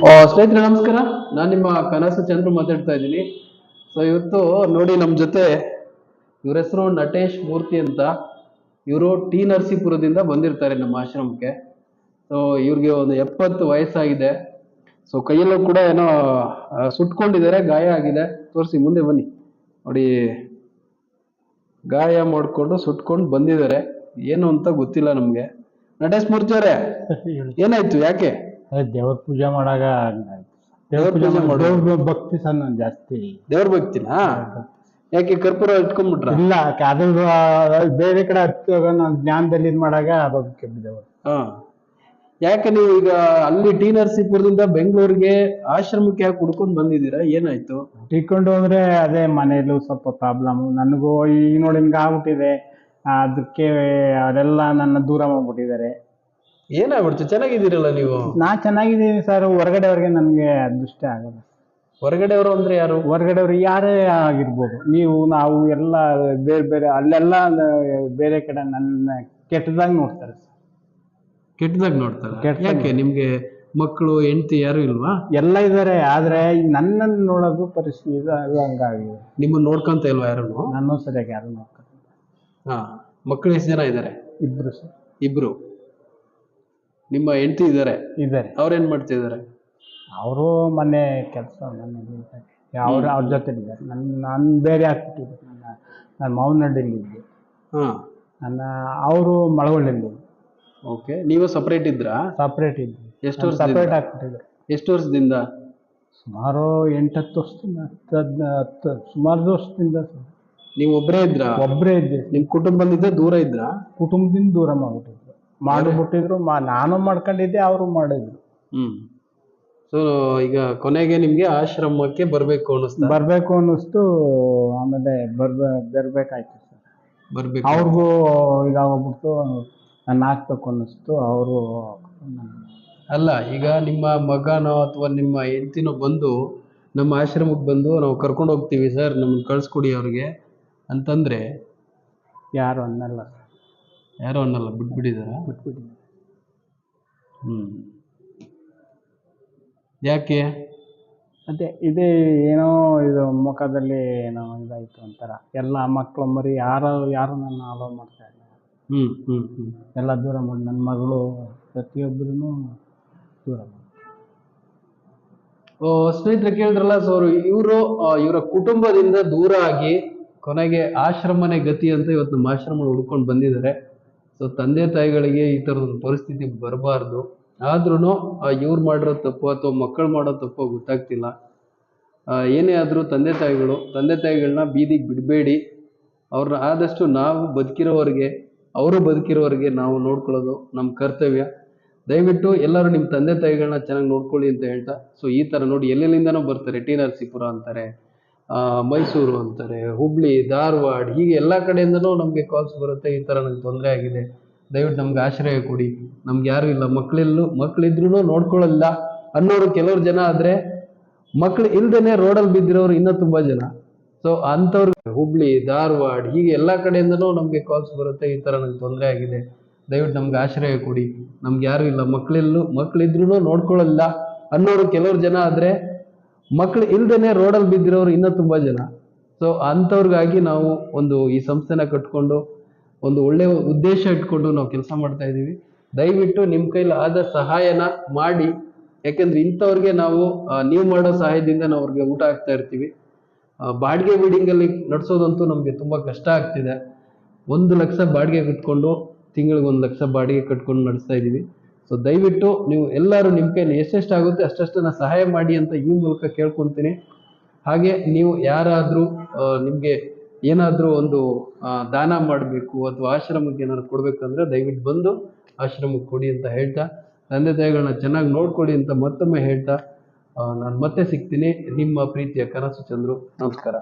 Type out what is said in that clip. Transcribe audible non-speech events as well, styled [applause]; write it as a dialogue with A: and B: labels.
A: ಸ್ನೇಹಿತರೆ ನಮಸ್ಕಾರ. ನಾನು ನಿಮ್ಮ ಕನಸು ಚಂದ್ರು ಮಾತಾಡ್ತಾ ಇದ್ದೀನಿ. ಸೊ ಇವತ್ತು ನೋಡಿ ನಮ್ಮ ಜೊತೆ ಇವ್ರ ಹೆಸರು ನಟೇಶ್ ಮೂರ್ತಿ ಅಂತ. ಇವರು ಟಿ ನರಸೀಪುರದಿಂದ ಬಂದಿರ್ತಾರೆ ನಮ್ಮ ಆಶ್ರಮಕ್ಕೆ. ಸೊ ಇವ್ರಿಗೆ ಒಂದು ಎಪ್ಪತ್ತು ವಯಸ್ಸಾಗಿದೆ. ಸೊ ಕೈಯಲ್ಲೂ ಕೂಡ ಏನೋ ಸುಟ್ಕೊಂಡಿದ್ದಾರೆ ಗಾಯ ಆಗಿದೆ. ತೋರಿಸಿ ಮುಂದೆ ಬನ್ನಿ. ನೋಡಿ ಗಾಯ ಮಾಡಿಕೊಂಡು ಸುಟ್ಕೊಂಡು ಬಂದಿದ್ದಾರೆ. ಏನು ಅಂತ ಗೊತ್ತಿಲ್ಲ ನಮಗೆ. ನಟೇಶ್ ಮೂರ್ತಿ ಅವರೇ [laughs] ಏನಾಯ್ತು ಯಾಕೆ?
B: ಅದೇ ದೇವ್ರ ಪೂಜೆ ಮಾಡಾಗ
A: ದೇವ್ರ
B: ಪೂಜೆ
A: ಪೂಜೆ
B: ಮಾಡ ದೇವ್ರ ಭಕ್ತಿ ಸರ್ ನಾನು ಜಾಸ್ತಿ.
A: ದೇವ್ರ ಭಕ್ತಿನಾ? ಯಾಕೆ ಕರ್ಪೂರ ಇಟ್ಕೊಂಡ್ಬಿಟ್ರ?
B: ಇಲ್ಲ ಅದು ಬೇರೆ ಕಡೆ ಹತ್ತುವಾಗ ನಾನು ಜ್ಞಾನದಲ್ಲಿ ಇದ್ ಮಾಡಾಗ ಬಗ್ಗೆ ಹ
A: ಹಾ. ಯಾಕೆ ನೀವು ಈಗ ಅಲ್ಲಿ ಟಿ ನರಸೀಪುರದಿಂದ ಬೆಂಗಳೂರಿಗೆ ಆಶ್ರಮಕ್ಕೆ ಯಾಕೆ ಹುಡ್ಕೊಂಡ್ ಬಂದಿದ್ದೀರಾ? ಏನಾಯ್ತು?
B: ತಿಳ್ಕೊಂಡು ಅಂದ್ರೆ ಅದೇ ಮನೆಯಲ್ಲೂ ಸ್ವಲ್ಪ ಪ್ರಾಬ್ಲಮ್ ನನಗೂ ಈಗ ನೋಡಿ ಹಿಂಗೆ ಆಗ್ಬಿಟ್ಟಿದೆ ಅದಕ್ಕೆ ಅವರೆಲ್ಲ ನನ್ನ ದೂರ ಮಾಡ್ಬಿಟ್ಟಿದ್ದಾರೆ.
A: ಏನಾಗ್ಬಿಡ್ತು? ಚೆನ್ನಾಗಿದ್ದೀರಲ್ಲ ನೀವು?
B: ನಾ ಚೆನ್ನಾಗಿದ್ದೀನಿ ಸರ್. ಹೊರಗಡೆಯವ್ರಿಗೆ ನನಗೆ ಅದೃಷ್ಟ ಆಗಲ್ಲ
A: ಹೊರಗಡೆಯವರು ಅಂದ್ರೆ ಯಾರು?
B: ಹೊರಗಡೆಯವ್ರು ಯಾರೇ ಆಗಿರ್ಬೋದು. ನೀವು ನಾವು ಎಲ್ಲ ಬೇರೆ ಬೇರೆ ಅಲ್ಲೆಲ್ಲ ಬೇರೆ ಕಡೆ ನನ್ನ ಕೆಟ್ಟದಾಗ ನೋಡ್ತಾರೆ ಸರ್.
A: ಕೆಟ್ಟದಾಗ ನೋಡ್ತಾರೆ? ಯಾಕೆ ನಿಮ್ಗೆ ಮಕ್ಕಳು ಹೆಂಡತಿ ಯಾರು ಇಲ್ವಾ?
B: ಎಲ್ಲ ಇದ್ದಾರೆ ಆದ್ರೆ ನನ್ನನ್ನು ನೋಡೋದು ಪರಿಸ್ಥಿತಿ ಇದು ಅದು ಹಂಗಾಗಿದೆ.
A: ನಿಮ್ಮನ್ನ ನೋಡ್ಕೊಂತ ಇಲ್ವಾ ಯಾರು
B: ನಾನು ಸರಿಯಾಗಿ ಯಾರು ನೋಡ್ತಾರೆ
A: ಹಾ ಮಕ್ಕಳು ಎಷ್ಟು ಜನ ಇದ್ದಾರೆ
B: ಇಬ್ರು ಸರ್.
A: ಇಬ್ರು. ನಿಮ್ಮ ಹೆಂಡತಿ ಇದ್ದಾರೆ
B: ಇದ್ದಾರೆ
A: ಅವ್ರೇನ್ ಮಾಡ್ತಿದ್ದಾರೆ
B: ಅವರು ಮನೆ ಕೆಲಸ ಅವ್ರ ಅವ್ರ ಜೊತೆ ಇದ್ದಾರೆ. ನನ್ನ ನಾನು ಬೇರೆ ಆಗ್ಬಿಟ್ಟಿದ್ದೆ. ನನ್ನ ನಾನು ಮಾವನಹಳ್ಳಿಯಲ್ಲಿ ಇದ್ದೆ.
A: ಹಾ.
B: ನನ್ನ ಅವರು ಮಳವಳ್ಳಿಯಲ್ಲಿ
A: ಓಕೆ. ನೀವು ಸಪ್ರೇಟ್ ಇದ್ರಾ?
B: ಸಪ್ರೇಟ್ ಇದ್ದೆ.
A: ಎಷ್ಟು ವರ್ಷ
B: ಸಪ್ರೇಟ್ ಆಗ್ಬಿಟ್ಟಿದ್ರು
A: ಎಷ್ಟು ವರ್ಷದಿಂದ?
B: ಸುಮಾರು ಎಂಟತ್ತು ವರ್ಷದಿಂದ ಹತ್ತು ಹದಿನ ಹತ್ತು ಸುಮಾರು ವರ್ಷದಿಂದ.
A: ನೀವು ಒಬ್ಬರೇ ಇದ್ರಾ?
B: ಒಬ್ಬರೇ ಇದ್ದೆ.
A: ನಿಮ್ಮ ಕುಟುಂಬದಿಂದ ದೂರ ಇದ್ರಾ?
B: ಕುಟುಂಬದಿಂದ ದೂರ ಮಾಡ್ಬಿಟ್ಟಿದ್ರು ಮಾಡಿಬಿಟ್ಟಿದ್ರು ಮಾ ನಾನು ಮಾಡ್ಕೊಂಡಿದ್ದೆ ಅವರು ಮಾಡಿದ್ರು.
A: ಹ್ಮ್. ಸೊ ಈಗ ಕೊನೆಗೆ ನಿಮ್ಗೆ ಆಶ್ರಮಕ್ಕೆ ಬರ್ಬೇಕು ಅನ್ನಿಸ್ತಾ?
B: ಬರ್ಬೇಕು ಅನ್ನಿಸ್ತು ಆಮೇಲೆ ಬರ್ಬ ಬರ್ಬೇಕಾಯ್ತು ಸರ್.
A: ಬರ್ಬೇಕು.
B: ಅವ್ರಿಗೂ ಇದಾಗೋಗ್ಬಿಡ್ತು ನಾನು ಹಾಕ್ಬೇಕು ಅನ್ನಿಸ್ತು ಅವರು
A: ಅಲ್ಲ ಈಗ ನಿಮ್ಮ ಮಗನೋ ಅಥವಾ ನಿಮ್ಮ ಹೆಂಡತಿನೋ ಬಂದು ನಮ್ಮ ಆಶ್ರಮಕ್ಕೆ ಬಂದು ನಾವು ಕರ್ಕೊಂಡು ಹೋಗ್ತೀವಿ ಸರ್ ನಮ್ಮನ್ನು ಕಳಿಸ್ಕೊಡಿ ಅವ್ರಿಗೆ. ಅಂತಂದ್ರೆ?
B: ಯಾರು ಅನ್ನಲ್ಲ ಸರ್.
A: ಯಾರೋ ಅನ್ನಲ್ಲ ಬಿಟ್ಬಿಟ್ಟಿದಾರ
B: ಬಿಟ್ಬಿಟ್ಟಿದ್ದಾರೆ.
A: ಹ್ಮ್. ಯಾಕೆ?
B: ಅದೇ ಇದೇ ಏನೋ ಇದು ಮುಖದಲ್ಲಿ ಏನೋ ಇದಾಯಿತು ಅಂತಾರ ಎಲ್ಲ ಮಕ್ಕಳು ಮರಿ ಯಾರು ಯಾರು ನನ್ನ ಅಲೋ ಮಾಡ್ತಾ ಇಲ್ಲ.
A: ಹ್ಮ್ ಹ್ಮ್ ಹ್ಮ್.
B: ಎಲ್ಲ ದೂರ ಮಾಡಿ ನನ್ನ ಮಗಳು ಪ್ರತಿಯೊಬ್ಬರೂ ದೂರ ಮಾಡಿ.
A: ಓ, ಸ್ನೇಹಿತರೆ ಕೇಳಿದ್ರಲ್ಲ ಸೊ ಇವರು ಇವರ ಕುಟುಂಬದಿಂದ ದೂರ ಆಗಿ ಕೊನೆಗೆ ಆಶ್ರಮನೆ ಗತಿ ಅಂತ ಇವತ್ತು ನಮ್ಮ ಆಶ್ರಮ ಹುಡ್ಕೊಂಡು ಬಂದಿದ್ದಾರೆ. ಸೊ ತಂದೆ ತಾಯಿಗಳಿಗೆ ಈ ಥರದ ಒಂದು ಪರಿಸ್ಥಿತಿ ಬರಬಾರ್ದು. ಆದ್ರೂ ಇವ್ರು ಮಾಡಿರೋ ತಪ್ಪು ಅಥವಾ ಮಕ್ಕಳು ಮಾಡೋ ತಪ್ಪು ಗೊತ್ತಾಗ್ತಿಲ್ಲ. ಏನೇ ಆದರೂ ತಂದೆ ತಾಯಿಗಳು, ತಂದೆ ತಾಯಿಗಳನ್ನ ಬೀದಿಗೆ ಬಿಡಬೇಡಿ. ಅವ್ರನ್ನ ಆದಷ್ಟು ನಾವು ಬದುಕಿರೋವರೆಗೆ, ಅವರು ಬದುಕಿರೋವರೆಗೆ ನಾವು ನೋಡ್ಕೊಳ್ಳೋದು ನಮ್ಮ ಕರ್ತವ್ಯ. ದಯವಿಟ್ಟು ಎಲ್ಲರೂ ನಿಮ್ಮ ತಂದೆ ತಾಯಿಗಳನ್ನ ಚೆನ್ನಾಗಿ ನೋಡ್ಕೊಳ್ಳಿ ಅಂತ ಹೇಳ್ತಾ ಸೊ ಈ ಥರ ನೋಡಿ ಎಲ್ಲೆಲ್ಲಿಂದನೋ ಬರ್ತಾರೆ ಟಿ ನರಸೀಪುರ ಅಂತಾರೆ. ಮೈಸೂರು ಅಂತಾರೆ, ಹುಬ್ಳಿ, ಧಾರವಾಡ, ಹೀಗೆ ಎಲ್ಲ ಕಡೆಯಿಂದನೂ ನಮಗೆ ಕಾಲ್ಸ್ ಬರುತ್ತೆ, ಈ ಥರ ನಂಗೆ ತೊಂದರೆ ಆಗಿದೆ. ದಯವಿಟ್ಟು ನಮ್ಗೆ ಆಶ್ರಯ ಕೊಡಿ. ನಮ್ಗೆ ಯಾರು ಇಲ್ಲ. ಮಕ್ಕಳಿಲ್ಲೂ ಮಕ್ಕಳಿದ್ರೂ ನೋಡ್ಕೊಳ್ಳಲ್ಲ ಅನ್ನೋರು ಕೆಲವ್ರು ಜನ ಆದರೆ, ಮಕ್ಳು ಇಲ್ದೇನೆ ರೋಡಲ್ಲಿ ಬಿದ್ದಿರೋರು ಇನ್ನೂ ತುಂಬ ಜನ. ಸೊ ಅಂಥವ್ರು ಹುಬ್ಳಿ, ಧಾರವಾಡ, ಹೀಗೆ ಎಲ್ಲ ಕಡೆಯಿಂದನೂ ನಮಗೆ ಕಾಲ್ಸ್ ಬರುತ್ತೆ, ಈ ಥರ ನಂಗೆ ತೊಂದರೆ ಆಗಿದೆ. ದಯವಿಟ್ಟು ನಮ್ಗೆ ಆಶ್ರಯ ಕೊಡಿ. ನಮ್ಗೆ ಯಾರು ಇಲ್ಲ. ಮಕ್ಕಳಿಲ್ಲೂ ಮಕ್ಕಳಿದ್ರೂ ನೋಡ್ಕೊಳ್ಳಲ್ಲ ಅನ್ನೋರು ಕೆಲವ್ರು ಜನ ಆದರೆ ಮಕ್ಳು ಇಲ್ದೇನೆ ರೋಡಲ್ಲಿ ಬಿದ್ದಿರೋರು ಇನ್ನೂ ತುಂಬ ಜನ. ಸೊ ಅಂಥವ್ರಿಗಾಗಿ ನಾವು ಒಂದು ಈ ಸಂಸ್ಥೆನ ಕಟ್ಕೊಂಡು, ಒಂದು ಒಳ್ಳೆ ಉದ್ದೇಶ ಇಟ್ಕೊಂಡು ನಾವು ಕೆಲಸ ಮಾಡ್ತಾ ಇದ್ದೀವಿ. ದಯವಿಟ್ಟು ನಿಮ್ಮ ಕೈಲಿ ಆದ ಸಹಾಯನ ಮಾಡಿ. ಯಾಕೆಂದ್ರೆ ಇಂಥವ್ರಿಗೆ ನಾವು ನೀವು ಮಾಡೋ ಸಹಾಯದಿಂದ ನಾವು ಅವ್ರಿಗೆ ಊಟ ಹಾಕ್ತಾ ಇರ್ತೀವಿ. ಬಾಡಿಗೆ ಬಿಲ್ಡಿಂಗಲ್ಲಿ ನಡೆಸೋದಂತೂ ನಮಗೆ ತುಂಬ ಕಷ್ಟ ಆಗ್ತಿದೆ. ಒಂದು ಲಕ್ಷ ಬಾಡಿಗೆ ಕಟ್ಕೊಂಡು ತಿಂಗಳಿಗೆ ಒಂದು ಲಕ್ಷ ಬಾಡಿಗೆ ಕಟ್ಕೊಂಡು ನಡೆಸ್ತಾ ಇದ್ದೀವಿ. ಸೊ ದಯವಿಟ್ಟು ನೀವು ಎಲ್ಲರೂ ನಿಮ್ಮ ಕೈಲಿ ಎಷ್ಟೆಷ್ಟಾಗುತ್ತೆ ಅಷ್ಟಷ್ಟನ್ನ ಸಹಾಯ ಮಾಡಿ ಅಂತ ಈ ಮೂಲಕ ಕೇಳ್ಕೊತೀನಿ. ಹಾಗೆ ನೀವು ಯಾರಾದರೂ ನಿಮಗೆ ಏನಾದರೂ ಒಂದು ದಾನ ಮಾಡಬೇಕು ಅಥವಾ ಆಶ್ರಮಕ್ಕೆ ಏನಾದ್ರು ಕೊಡಬೇಕಂದ್ರೆ ದಯವಿಟ್ಟು ಬಂದು ಆಶ್ರಮಕ್ಕೆ ಕೊಡಿ ಅಂತ ಹೇಳ್ತಾ, ತಂದೆ ತಾಯಿಗಳನ್ನ ಚೆನ್ನಾಗಿ ನೋಡ್ಕೊಳ್ಳಿ ಅಂತ ಮತ್ತೊಮ್ಮೆ ಹೇಳ್ತಾ ನಾನು ಮತ್ತೆ ಸಿಗ್ತೀನಿ. ನಿಮ್ಮ ಪ್ರೀತಿಯ ಕನಸು ಚಂದ್ರು. ನಮಸ್ಕಾರ.